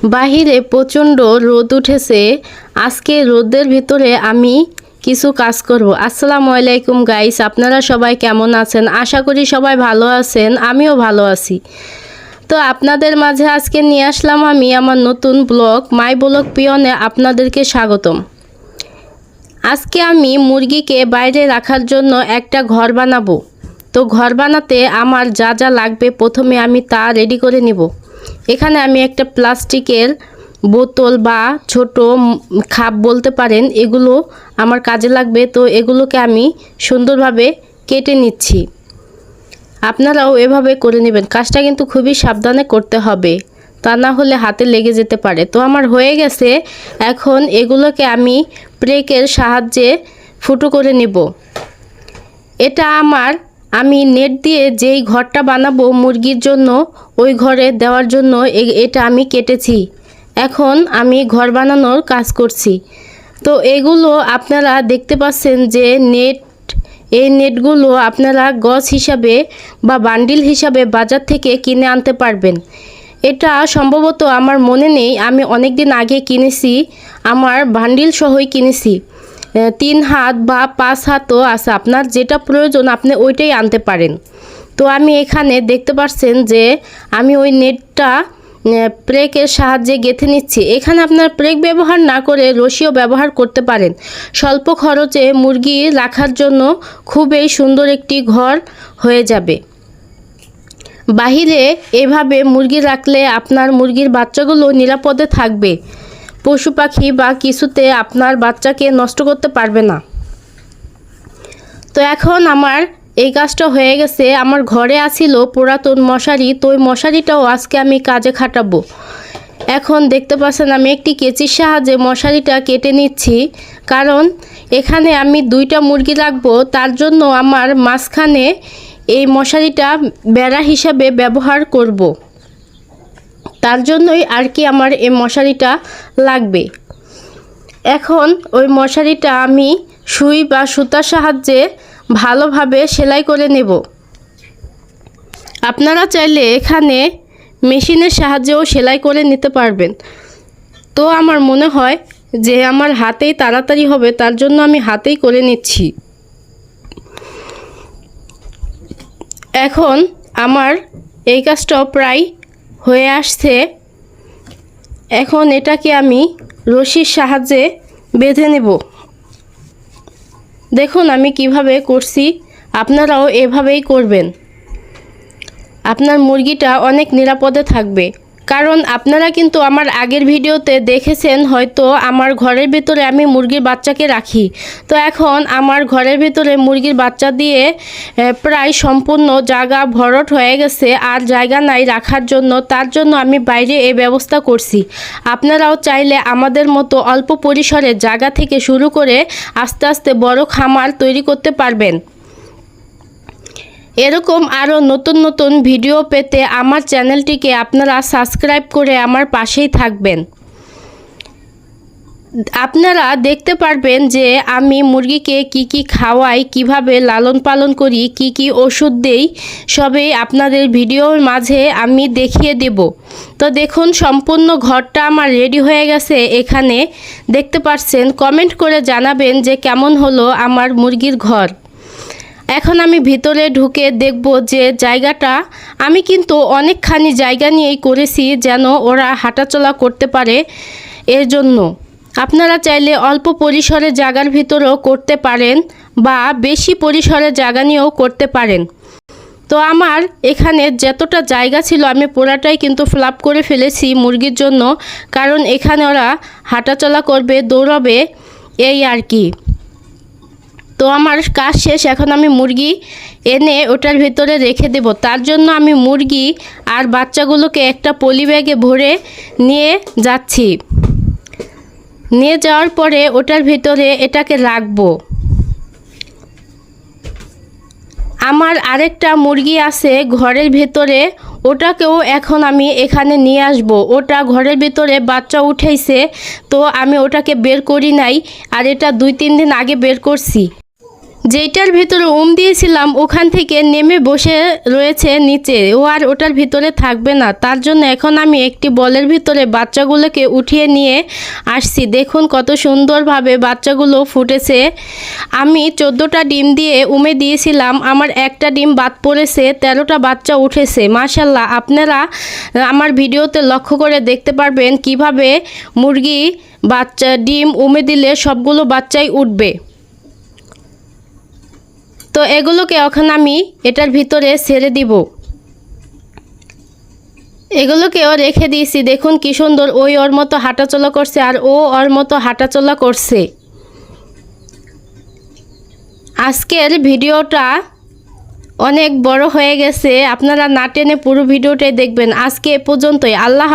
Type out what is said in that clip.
বাহিরে প্রচণ্ড রোদ উঠেছে। আজকে রোদের ভিতরে আমি কিছু কাজ করব। আসসালামু আলাইকুম গাইস আপনারা সবাই কেমন আছেন? আশা করি সবাই ভালো আছেন, আমিও ভালো আছি। তো আপনাদের মাঝে আজকে নিয়ে আসলাম আমি আমার নতুন ব্লগ মাই ব্লগ পিয়নে আপনাদেরকে স্বাগতম। আজকে আমি মুরগিকে বাইরে রাখার জন্য একটা ঘর বানাবো। তো ঘর বানাতে আমার যা যা লাগবে প্রথমে আমি তা রেডি করে নিব। এখানে আমি একটা প্লাস্টিকের বোতল বা ছোট খাপ বলতে পারেন, এগুলো আমার কাজে লাগবে। তো এগুলোকে আমি সুন্দরভাবে কেটে নিচ্ছি। আপনারাও এভাবে করে নেবেন। কাজটা কিন্তু খুবই সাবধানে করতে হবে, তা না হলে হাতে লেগে যেতে পারে। তো আমার হয়ে গেছে, এখন এগুলোকে আমি ব্রেকের সাহায্যে ফুটো করে নিব। এটা আমার আমি নেট দিয়ে যেই ঘরটা বানাবো মুরগির জন্য, ওই ঘরে দেওয়ার জন্য এটা আমি কেটেছি। এখন আমি ঘর বানানোর কাজ করছি। তো এগুলো আপনারা দেখতে পাচ্ছেন যে নেট, এই নেটগুলো আপনারা গজ হিসাবে বা বান্ডিল হিসাবে বাজার থেকে কিনে আনতে পারবেন। এটা সম্ভবত আমার মনে নেই, আমি অনেক দিন আগে কিনেছি, আমার বান্ডিল সহই কিনেছি। তিন হাত বা পাঁচ হাতও আছে। আপনার যেটা প্রয়োজন, আপনি ওইটাই আনতে পারেন। তো আমি এখানে দেখতে পাচ্ছেন যে আমি ওই নেটটা প্রেকের সাহায্যে গেঁথে নিচ্ছি। এখানে আপনার প্রেক ব্যবহার না করে রশিও ব্যবহার করতে পারেন। স্বল্প খরচে মুরগি রাখার জন্য খুবই সুন্দর একটি ঘর হয়ে যাবে। বাহিরে এভাবে মুরগি রাখলে আপনার মুরগির বাচ্চাগুলো নিরাপদে থাকবে। পশু পাখি বা কিছুতে আপনার বাচ্চাকে নষ্ট করতে পারবে না। তো এখন আমার এই কাজটা হয়ে গেছে। আমার ঘরে আছিল পুরাতন মশারি। তো ওই মশারিটাও আজকে আমি কাজে খাটাবো। এখন দেখতে পাচ্ছেন আমি একটি কেচির সাহায্যে মশারিটা কেটে নিচ্ছি। কারণ এখানে আমি দুইটা মুরগি রাখব। তার জন্য আমার মাঝখানে এই মশারিটা বেড়া হিসাবে ব্যবহার করব। তার জন্যই আর কি আমার এই মশারিটা লাগবে। এখন ওই মশারিটা আমি সুই বা সুতার সাহায্যে ভালোভাবে সেলাই করে নেব। আপনারা চাইলে এখানে মেশিনের সাহায্যেও সেলাই করে নিতে পারবেন। তো আমার মনে হয় যে আমার হাতেই তাড়াতাড়ি হবে, তার জন্য আমি হাতেই করে নিচ্ছি। এখন আমার এই কাজটাও প্রায় হয়ে আসছে। এখন এটাকে আমি রশির সাহায্যে বেঁধে নেব। দেখুন আমি কীভাবে করছি, আপনারাও এভাবেই করবেন। আপনার মুরগিটা অনেক নিরাপদে থাকবে। কারণ আপনারা কিন্তু আমার আগের ভিডিওতে দেখেছেন হয়তো আমার ঘরের ভিতরে আমি মুরগির বাচ্চাকে রাখি। তো এখন আমার ঘরের ভিতরে মুরগির বাচ্চা দিয়ে প্রায় সম্পূর্ণ জায়গা ভরট হয়ে গেছে আর জায়গা নাই রাখার জন্য, তার জন্য আমি বাইরে এই ব্যবস্থা করছি। আপনারাও চাইলে আমাদের মতো অল্প পরিসরে জায়গা থেকে শুরু করে আস্তে আস্তে বড় খামার তৈরি করতে পারবেন। এরকম আরও নতুন নতুন ভিডিও পেতে আমার চ্যানেলটিকে আপনারা সাবস্ক্রাইব করে আমার পাশেই থাকবেন। আপনারা দেখতে পারবেন যে আমি মুরগিকে কি কি খাওয়াই, কীভাবে লালন পালন করি, কি কি ওষুধ দেই, সবই আপনাদের ভিডিওর মাঝে আমি দেখিয়ে দেব। তো দেখুন, সম্পূর্ণ ঘরটা আমার রেডি হয়ে গেছে এখানে। দেখতে পাচ্ছেন কমেন্ট করে জানাবেন যে কেমন হলো আমার মুরগির ঘর। এখন আমি ভিতরে ঢুকে দেখব যে জায়গাটা, আমি কিন্তু অনেকখানি জায়গা নিয়েই করেছি যেন ওরা হাঁটাচলা করতে পারে এর জন্য। আপনারা চাইলে অল্প পরিসরে জায়গার ভিতরেও করতে পারেন বা বেশি পরিসরে জায়গা নিয়েও করতে পারেন। তো আমার এখানে যতটা জায়গা ছিল আমি পুরাটাই কিন্তু ফ্লাপ করে ফেলেছি মুরগির জন্য, কারণ এখানে ওরা হাঁটাচলা করবে, দৌড়াবে, এই আর কি। তো আমার কাজ শেষ, এখন আমি মুরগি এনে ওটার ভিতরে রেখে দেব। তার জন্য আমি মুরগি আর বাচ্চাগুলোকে একটা পলি ব্যাগে ভরে নিয়ে যাচ্ছি। নিয়ে যাওয়ার পরে ওটার ভিতরে এটাকে রাখব। আমার আরেকটা মুরগি আছে ঘরের ভেতরে, ওটাকেও এখন আমি এখানে নিয়ে আসব। ওটা ঘরের ভিতরে বাচ্চা উঠেছে তো আমি ওটাকে বের করি নাই, আর এটা দুই তিন দিন আগে বের করছি। যেইটার ভিতরে উম দিয়েছিলাম, ওখান থেকে নেমে বসে রয়েছে নিচে। ও আর ওটার ভিতরে থাকবে না। তার জন্য এখন আমি একটি বলের ভিতরে বাচ্চাগুলোকে উঠিয়ে নিয়ে আসছি। দেখুন কত সুন্দরভাবে বাচ্চাগুলো ফুটেছে। আমি চোদ্দোটা ডিম দিয়ে উমে দিয়েছিলাম। আমার একটা ডিম বাদ পড়েছে, তেরোটা বাচ্চা উঠেছে। মাশাল্লাহ আপনারা আমার ভিডিওতে লক্ষ্য করে দেখতে পারবেন কীভাবে মুরগি বাচ্চা, ডিম উমে দিলে সবগুলো বাচ্চাই উঠবে। তো এগুলোকে এখন আমি এটার ভিতরে ছেড়ে দিব। এগুলোকেও রেখে দিয়েছি। দেখুন কি সুন্দর, ওই ওর মতো হাঁটাচলা করছে আর ও ওর মতো হাঁটাচলা করছে। আজকের ভিডিওটা অনেক বড় হয়ে গেছে। আপনারা না টেনে পুরো ভিডিওটাই দেখবেন। আজকে এ পর্যন্তই। আল্লাহ